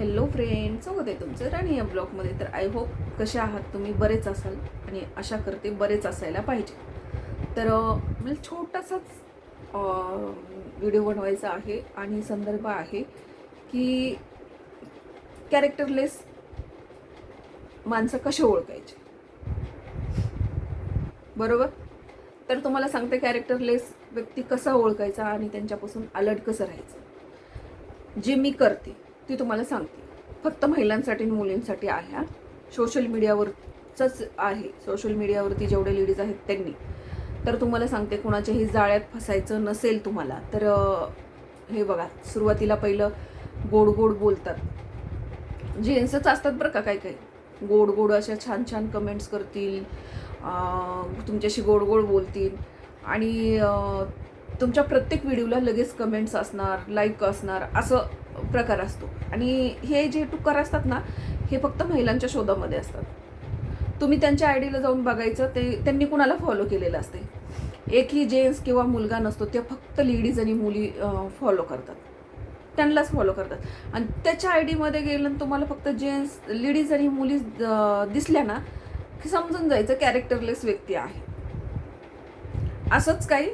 Hello friend स्वागत आहे तुमचं राणी या ब्लॉगमध्ये. तर आय होप कसे आहात तुम्ही? बरेच असाल. आणि आशा करते बरेच असायला पाहिजे. तर मला छोटासाच व्हिडिओ बनवायचा आहे. आणि संदर्भ आहे की कॅरेक्टरलेस माणसं कसे ओळखायचे? बरोबर? तर तुम्हाला सांगते कॅरेक्टरलेस व्यक्ती कसा ओळखायचा आणि त्यांच्यापासून अलर्ट कसं राहायचं. जे मी करते ती तुम्हाला सांगते. फक्त महिलांसाठी आणि मुलींसाठी आहे हा. सोशल मीडियावरचंच आहे. सोशल मीडियावरती जेवढे लेडीज आहेत त्यांनी. तर तुम्हाला सांगते कोणाच्याही जाळ्यात फसायचं नसेल तुम्हाला तर हे बघा सुरुवातीला पहिलं गोड गोड बोलतात. जेन्ट्सच असतात बरं का काही काही गोड गोड अशा छान छान कमेंट्स करतील तुमच्याशी गोड गोड बोलतील. आणि तुमच्या प्रत्येक व्हिडिओला लगेच कमेंट्स असणार लाईक असणार असं प्रकार असतो. आणि हे जे टुकार असतात ना हे फक्त महिलांच्या शोधामध्ये असतात. तुम्ही त्यांच्या आय डीला जाऊन बघायचं ते त्यांनी कुणाला फॉलो केलेलं असते? एकही जेन्ट्स किंवा मुलगा नसतो ते फक्त लेडीज आणि मुली फॉलो करतात. त्यांनाच फॉलो करतात. आणि त्याच्या आय डीमध्ये गेलं तुम्हाला फक्त जेन्ट्स लेडीज आणि मुली दिसल्या ना की समजून जायचं कॅरेक्टरलेस व्यक्ती आहे. असंच काही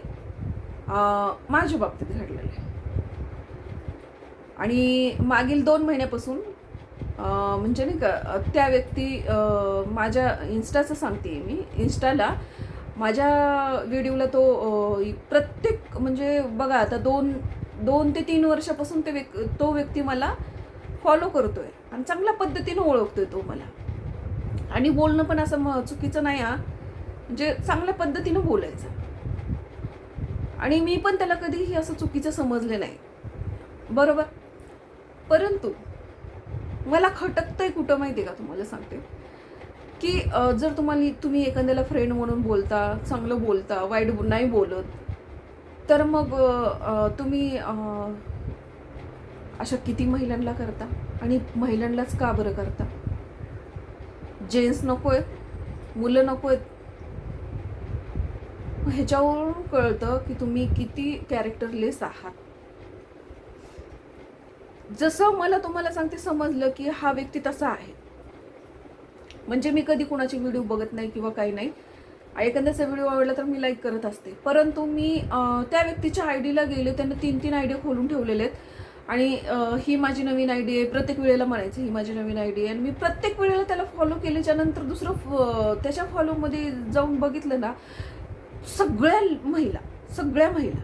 माझ्या बाबतीत घडलेलं आहे. आणि मागील दोन महिन्यापासून म्हणजे नाही का त्या व्यक्ती माझ्या इन्स्टाचं सांगते मी. इन्स्टाला माझ्या व्हिडिओला तो प्रत्येक म्हणजे बघा आता दोन दोन ते तीन वर्षापासून ते व्यक् तो व्यक्ती मला फॉलो करतो आहे आणि चांगल्या पद्धतीनं ओळखतो आहे तो मला. आणि बोलणं पण असं म चुकीचं नाही हा. म्हणजे चांगल्या पद्धतीनं बोलायचं. आणि मी पण त्याला कधीही असं चुकीचं समजले नाही. बरोबर? परंतु मला खटकतंय कुठं माहिती आहे का तुम्हाला सांगते? की जर तुम्हाला तुम्ही एखाद्याला फ्रेंड म्हणून बोलता चांगलं बोलता वाईट नाही बोलत तर मग तुम्ही अशा किती महिलांना करता? आणि महिलांनाच का बरं करता? जेन्ट्स नको आहेत मुलं नको आहेत ह्याच्यावरून कळतं की तुम्ही किती कॅरेक्टरलेस आहात. जसं मला तुम्हाला सांगते समजलं की हा व्यक्ती तसा आहे. म्हणजे मी कधी कुणाची व्हिडिओ बघत नाही किंवा काही नाही. एखाद्याचा व्हिडिओ आवडला तर मी लाईक करत असते. परंतु मी त्या व्यक्तीच्या आय डीला गेले त्यांना तीन तीन आयडिया खोलून ठेवलेले आहेत. आणि ही माझी नवीन आय डी आहे. प्रत्येक वेळेला म्हणायचं ही माझी नवीन आय डी आहे. आणि मी प्रत्येक वेळेला त्याला फॉलो केल्याच्यानंतर दुसरं फ- त्याच्या फॉलोमध्ये जाऊन बघितलं ना सगळ्या महिला सगळ्या महिला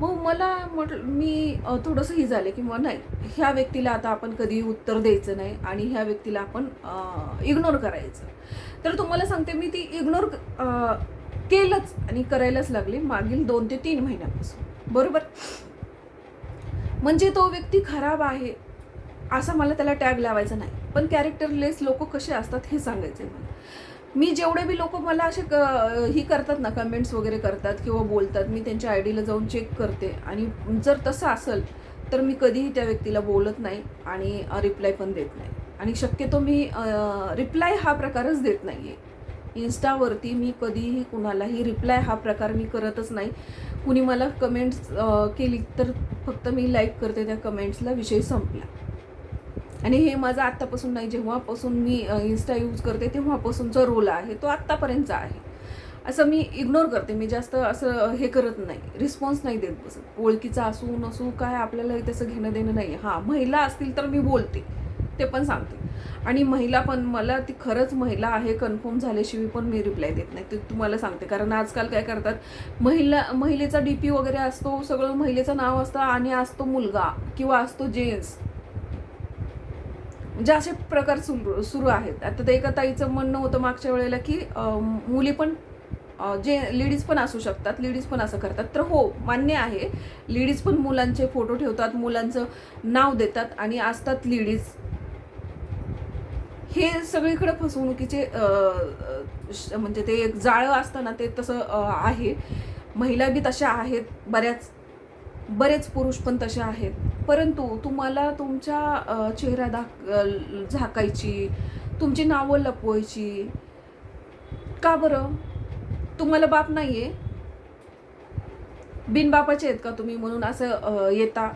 मग मला म्हटलं मी थोडंसं ही झालं की मग नाही ह्या व्यक्तीला आता आपण कधी उत्तर द्यायचं नाही आणि ह्या व्यक्तीला आपण इग्नोर करायचं. तर तुम्हाला सांगते मी ती इग्नोर केलंच आणि करायलाच लागले मागील दोन ते तीन महिन्यापासून. बरोबर? म्हणजे तो व्यक्ती खराब आहे असं मला त्याला टॅग लावायचा नाही. पण कॅरेक्टरलेस लोक कसे असतात हे सांगायचे मला. मी जेवढे बी लोक मला असे क ही करतात ना कमेंट्स वगैरे करतात किंवा बोलतात मी त्यांच्या आय डीला जाऊन चेक करते. आणि जर तसं असेल तर मी कधीही त्या व्यक्तीला बोलत नाही आणि रिप्लाय पण देत नाही. आणि शक्यतो मी रिप्लाय हा प्रकारच देत नाही आहे इन्स्टावरती मी कधीही कुणालाही रिप्लाय हा प्रकार मी करतच नाही. कुणी मला कमेंट्स केली तर फक्त मी लाईक करते त्या कमेंट्सला विषय संपला. आणि हे माझं आत्तापासून नाही जेव्हापासून मी इन्स्टा यूज करते तेव्हापासूनचा रोल आहे. तो आत्तापर्यंतचा आहे. असं मी इग्नोर करते. मी जास्त असं हे करत नाही. रिस्पॉन्स नाही देत बसत. ओळखीचा असू नसू काय आपल्याला त्याचं घेणं देणं नाही. हां महिला असतील तर मी बोलते. ते पण सांगते. आणि महिला पण मला ती खरंच महिला आहे कन्फर्म झाल्याशिवाय पण मी रिप्लाय देत नाही. ते तुम्हाला सांगते. कारण आजकाल काय करतात महिला महिलेचा डी पी वगैरे असतो सगळं महिलेचं नाव असतं आणि असतो मुलगा किंवा असतो जेन्ट्स. म्हणजे असे प्रकार सुरू सुरू आहेत. आता ते एका ताईचं म्हणणं होतं मागच्या वेळेला की मुली पण जे लेडीज पण असू शकतात लेडीज पण असं करतात. तर हो मान्य आहे. लेडीज पण मुलांचे फोटो ठेवतात मुलांचं नाव देतात आणि असतात लेडीज हे सगळीकडे फसवणुकीचे श- म्हणजे ते एक जाळं असतं ना ते तसं आहे. महिला बी तशा आहेत बऱ्याच बरेच पुरुष पण तसे आहेत. परंतु तुम्हाला तुमच्या चेहरा दाख झाकायची तुमची नावं लपवायची का बरं? तुम्हाला बाप नाही आहे बिनबापाचे आहेत का तुम्ही म्हणून असं येता?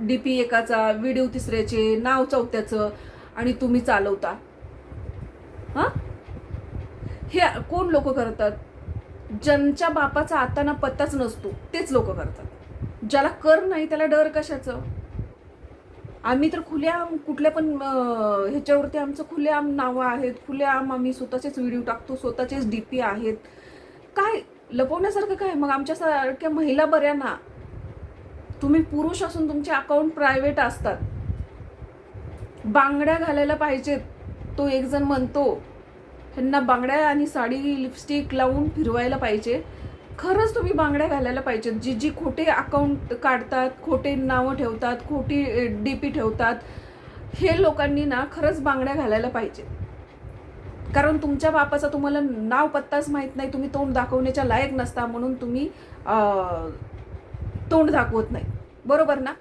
डी पी एकाचा व्हिडिओ तिसऱ्याचे नाव चौथ्याचं आणि तुम्ही चालवता? हां? हे कोण लोक करतात? ज्यांच्या बापाचा आताना पत्ताच नसतो तेच लोक करतात. ज्याला कर नाही त्याला डर कशाचं? आम्ही तर खुलेआम कुठल्या पण ह्याच्यावरती आमचं खुलेआम नावं आहेत खुलेआम आम्ही स्वतःचेच व्हिडिओ टाकतो स्वतःचेच डी पी आहेत. काय लपवण्यासारखं काय? मग आमच्यासारख्या महिला बऱ्या ना? तुम्ही पुरुष असून तुमचे अकाउंट प्रायव्हेट असतात. बांगड्या घालायला पाहिजेत तो एक जण म्हणतो. ह्यांना बांगड्या आणि साडी लिपस्टिक लावून फिरवायला पाहिजे. खरंच तुम्ही बांगड्या घालायला पाहिजेत. जी जी खोटे अकाउंट काढतात खोटे नावं ठेवतात खोटी डी पी ठेवतात हे लोकांनी ना खरंच बांगड्या घालायला पाहिजे कारण तुमच्या बापाचा तुम्हाला नाव पत्ताच माहीत नाही. तुम्ही तोंड दाखवण्याच्या लायक नसता म्हणून तुम्ही तोंड दाखवत नाही. बरोबर ना?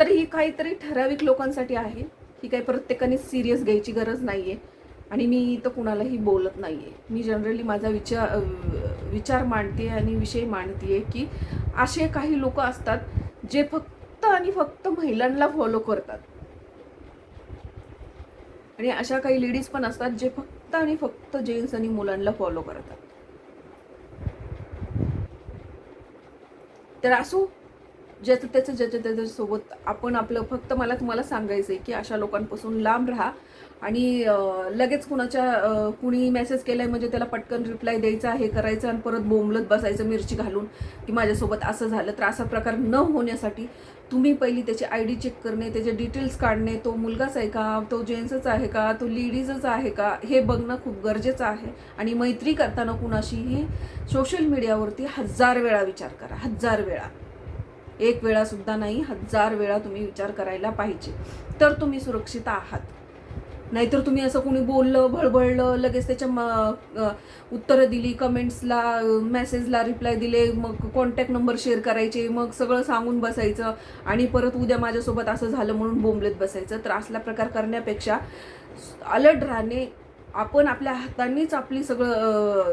तर ही काहीतरी ठराविक लोकांसाठी आहे. ही काही प्रत्येकाने सिरियस घ्यायची गरज नाही आहे आणि मी इथं कुणालाही बोलत नाही आहे मी जनरली माझा विचार विचार मांडते आणि विषय मांडते की असे काही लोक असतात जे फक्त आणि फक्त महिलांना फॉलो करतात. आणि अशा काही लेडीज पण असतात जे फक्त आणि फक्त जेंट्स आणि मुलांना फॉलो करतात. तर असो ज्याचं त्याचं ज्याच्या त्याच्यासोबत आपण आपलं फक्त मला तुम्हाला सांगायचं आहे की अशा लोकांपासून लांब राहा. आणि लगेच कुणाच्या कुणी मेसेज केलाय म्हणजे त्याला पटकन रिप्लाय द्यायचा हे करायचं आणि परत बोंबलत बसायचं मिरची घालून की माझ्यासोबत असं झालं तर असा प्रकार न होण्यासाठी तुम्ही पहिली त्याची आय डी चेक करणे त्याचे डिटेल्स काढणे तो मुलगाच आहे का तो जेंट्सच आहे का तो लेडीजच आहे का हे बघणं खूप गरजेचं आहे. आणि मैत्री करताना कुणाशीही सोशल मीडियावरती हजार वेळा विचार करा हजार वेळा. एक वेळासुद्धा नाही हजार वेळा तुम्ही विचार करायला पाहिजे. तर तुम्ही सुरक्षित आहात. नाहीतर तुम्ही असं कोणी बोललं भळबळलं लगेच त्याच्या म- उत्तरं दिली कमेंट्सला मेसेजला रिप्लाय दिले मग कॉन्टॅक्ट नंबर शेअर करायचे मग सगळं सांगून बसायचं आणि परत उद्या माझ्यासोबत असं झालं म्हणून बोंबलेत बसायचं. तर असला प्रकार करण्यापेक्षा अलर्ट राहणे आपण आपल्या हातांनीच आपली सगळं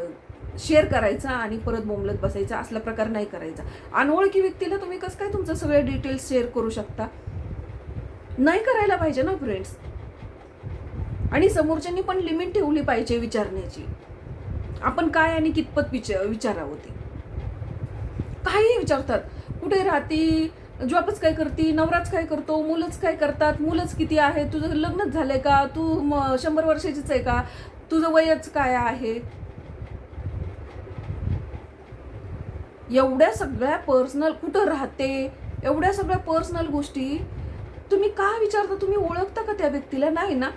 शेअर करायचा आणि परत बोंबलत बसायचा असला प्रकार नाही करायचा. अनोळखी व्यक्तीला तुम्ही कसं काय तुमचं सगळे डिटेल्स शेअर करू शकता? नाही करायला पाहिजे ना फ्रेंड्स आणि समोरच्यांनी पण लिमिट ठेवली पाहिजे विचारण्याची. आपण काय आणि कितपत विचार विचारावं ते? काही विचारतात. कुठे राहती? जॉबच काय करती? नवराच काय करतो? मुलंच काय करतात? मुलंच किती आहे? तुझं लग्नच झालंय का? तू म- शंभर वर्षाचीच आहे का? तुझं वयच काय आहे? एवढ्या सगळ्या पर्सनल कुठं राहते? एवढ्या सगळ्या पर्सनल गोष्टी तुम्ही का विचारता? तुम्ही ओळखता का त्या व्यक्तीला? नाही ना?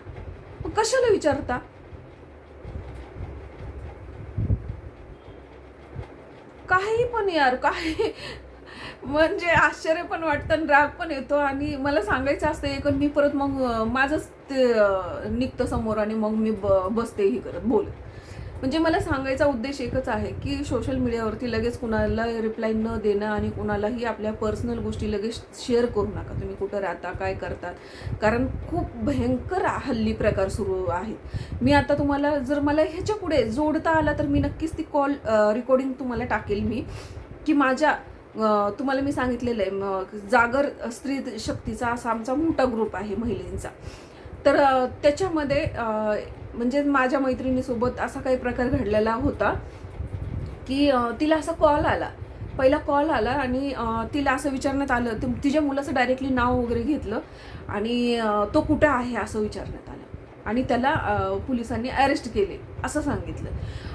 मग कशाला विचारता? काही पण यार काही. म्हणजे आश्चर्य पण वाटतं आणि राग पण येतो. आणि मला सांगायचं असतं एक मी परत मग माझंच ते निघतं समोर आणि मग मी ब बसते ही करत. बोलत म्हणजे मला सांगायचा उद्देश एकच आहे की सोशल मीडियावरती लगेच कुणाला रिप्लाय न देणं आणि कुणालाही आपल्या पर्सनल गोष्टी लगेच शेअर करू नका. तुम्ही कुठं राहता काय करतात? कारण खूप भयंकर हल्ली प्रकार सुरू आहेत. मी आता तुम्हाला जर मला ह्याच्या पुढे जोडता आला तर मी नक्कीच ती कॉल रेकॉर्डिंग तुम्हाला टाकेल मी. की माझ्या तुम्हाला मी सांगितलेलं आहे जागर स्त्री शक्तीचा असा आमचा मोठा ग्रुप आहे महिलेंचा. तर त्याच्यामध्ये म्हणजे माझ्या मैत्रिणीसोबत असा काही प्रकार घडलेला होता की तिला असा कॉल आला. पहिला कॉल आला आणि तिला असं विचारण्यात आलं तिच्या मुलाचं डायरेक्टली नाव वगैरे घेतलं आणि तो कुठं आहे? असं विचारण्यात आलं. आणि त्याला पोलिसांनी अरेस्ट केले असं सांगितलं.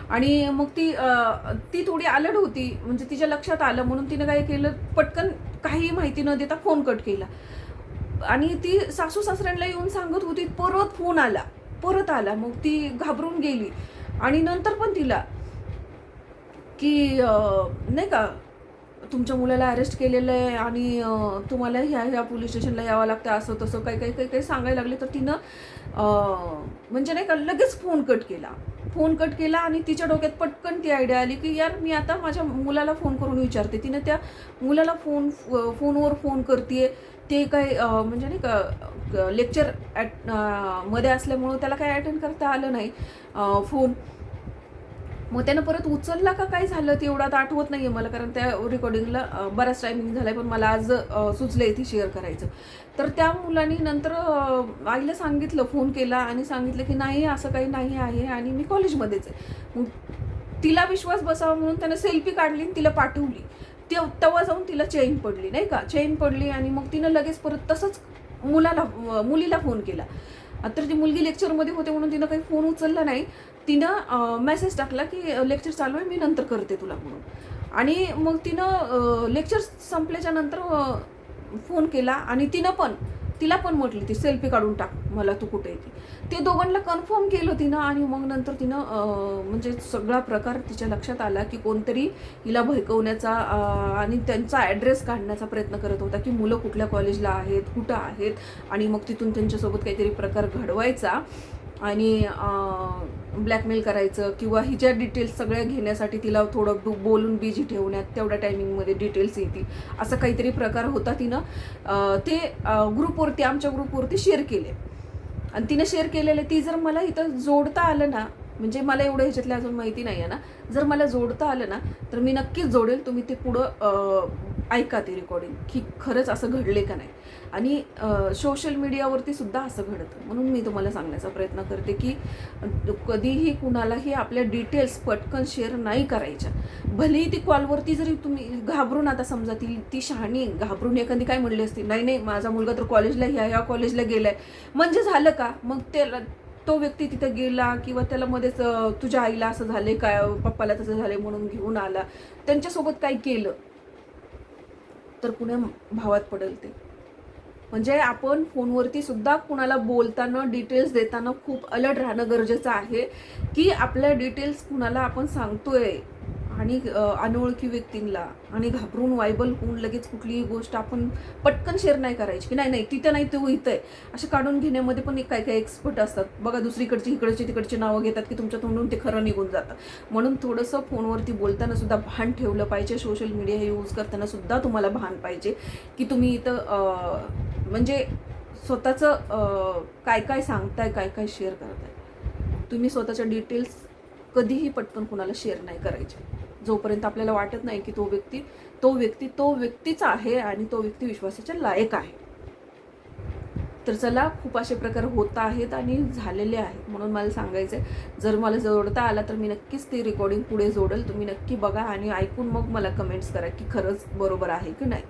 आणि मग ती ती थोडी अलर्ट होती म्हणजे तिच्या लक्षात आलं म्हणून तिनं काय केलं पटकन काही माहिती न देता फोन कट केला. आणि ती सासू सासऱ्यांना येऊन सांगत होती परत फोन आला. परत आला. मग ती घाबरून गेली. आणि नंतर पण तिला की नाही का तुमच्या मुलाला अरेस्ट केलेलं आहे आणि तुम्हाला ह्या ह्या पोलीस स्टेशनला यावं लागतं असं तसं काही काही काही काही सांगायला लागले. तर तिनं म्हणजे नाही का लगेच फोन कट केला. फोन कट केला आणि तिच्या डोक्यात पटकन ती आयडिया आली की यार मी आता माझ्या मुलाला फोन करून विचारते. तिनं त्या मुलाला फोन फोनवर फोन करते ते काही म्हणजे नाही का लेक्चर ॲट, 'मध्ये असल्यामुळं त्याला काही अटेंड करता आलं नाही. फोन मग त्यानं परत उचलला का काय झालं ते एवढं आता आठवत नाही आहे मला कारण त्या रेकॉर्डिंगला बराच टायमिंग आहे पण मला आज सुचलं आहे ती शेअर करायचं. तर त्या मुलाने नंतर आईला सांगितलं फोन केला आणि सांगितलं की नाही असं काही नाही आहे आणि मी कॉलेजमध्येच आहे. मग तिला विश्वास बसावा म्हणून त्यानं सेल्फी काढली आणि तिला पाठवली. ते तेव्हा जाऊन तिला चेन पडली नाही का? चेन पडली आणि मग तिनं लगेच परत तसंच मुलाला मुलीला फोन केला. तर ती मुलगी लेक्चरमध्ये होते म्हणून तिनं काही फोन उचलला नाही. तिनं मेसेज टाकला की लेक्चर चालू आहे मी नंतर करते तुला म्हणून. आणि मग तिनं लेक्चर संपल्याच्या नंतर फोन केला आणि तिनं पण तिला पण म्हटली ती सेल्फी काढून टाक मला तू कुठे येते ते. दोघांना कन्फर्म केलं तिनं आणि मग नंतर तिनं म्हणजे सगळा प्रकार तिच्या लक्षात आला की कोणतरी हिला भयकवण्याचा आणि त्यांचा ॲड्रेस काढण्याचा प्रयत्न करत होता की मुलं कुठल्या कॉलेजला आहेत कुठं आहेत आणि मग तिथून त्यांच्यासोबत काहीतरी प्रकार घडवायचा. आणि ब्लॅकमेल करायचं किंवा हिच्या डिटेल्स सगळ्या घेण्यासाठी तिला थोडं बो- बोलून बिझी ठेवण्यात तेवढ्या टायमिंगमध्ये डिटेल्स येतील. असं काहीतरी प्रकार होता तिनं. ते ग्रुपवरती आमच्या ग्रुपवरती शेअर केले. आणि तिनं शेअर केलेले ती जर मला इथं जोडता आलं ना म्हणजे मला एवढं ह्याच्यातलं अजून माहिती नाही आहे ना जर मला जोडता आलं ना तर मी नक्कीच जोडेल. तुम्ही ते पुढं ऐका ती रेकॉर्डिंग की खरंच असं घडले का नाही? आणि सोशल मीडियावरती सुद्धा असं घडतं. म्हणून मी तुम्हाला सांगण्याचा प्रयत्न करते की कधीही कुणालाही आपल्या डिटेल्स पटकन शेअर नाही करायच्या. भलेही ती कॉलवरती जरी तुम्ही घाबरून आता समजा ती ती शहाणी घाबरून एखादी काय म्हणली असती नाही नाही माझा मुलगा तर कॉलेजला ह्या ह्या कॉलेजला गेलाय. म्हणजे झालं का? मग त्याला तो व्यक्ती तिथं गेला किंवा त्याला मध्येच तुझ्या आईला असं झालं काय पप्पाला तसं झालं म्हणून घेऊन आला. त्यांच्यासोबत काय केलं? तर पुण्या भावात पडेल ते. म्हणजे आपण फोनवरती सुद्धा कुणाला बोलताना डिटेल्स देताना खूप अलर्ट राहणं गरजेचं आहे की आपल्या डिटेल्स कुणाला आपण सांगतोय आणि अनोळखी व्यक्तींना आणि घाबरून वायबल होऊन लगेच कुठलीही गोष्ट आपण पटकन शेअर नाही करायची की नाही नाही तिथं नाही तो इथं आहे. असे काढून घेण्यामध्ये पण एक काय काय एक्सपर्ट असतात. बघा दुसरीकडची इकडची तिकडची नावं घेतात की तुमच्या तोंडून ते खरं निघून जातं म्हणून थोडंसं फोनवरती बोलताना सुद्धा भान ठेवलं पाहिजे. सोशल मीडिया हे यूज करताना सुद्धा तुम्हाला भान पाहिजे की तुम्ही इथं म्हणजे स्वतःचं काय काय सांगताय काय काय शेअर करताय. तुम्ही स्वतःच्या डिटेल्स कधीही पटकन कुणाला शेअर नाही करायचे. जोपर्यंत आपल्याला वाटत नाही की तो व्यक्ती तो व्यक्ती तो व्यक्तीच आहे आणि तो व्यक्ती विश्वासाच्या लायक आहे. तर चला खूप असे प्रकार होत आहेत आणि झालेले आहेत. म्हणून मला सांगायचं आहे जर मला जोडता आला तर मी नक्कीच ती रेकॉर्डिंग पुढे जोडेल. तुम्ही नक्की बघा आणि ऐकून मग मला कमेंट्स करा की खरंच बरोबर आहे की नाही.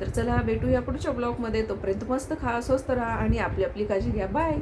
तर चला भेटूया पुढच्या ब्लॉगमध्ये तोपर्यंत मस्त खा स्वस्त राहा आणि आपली आपली काळजी घ्या. बाय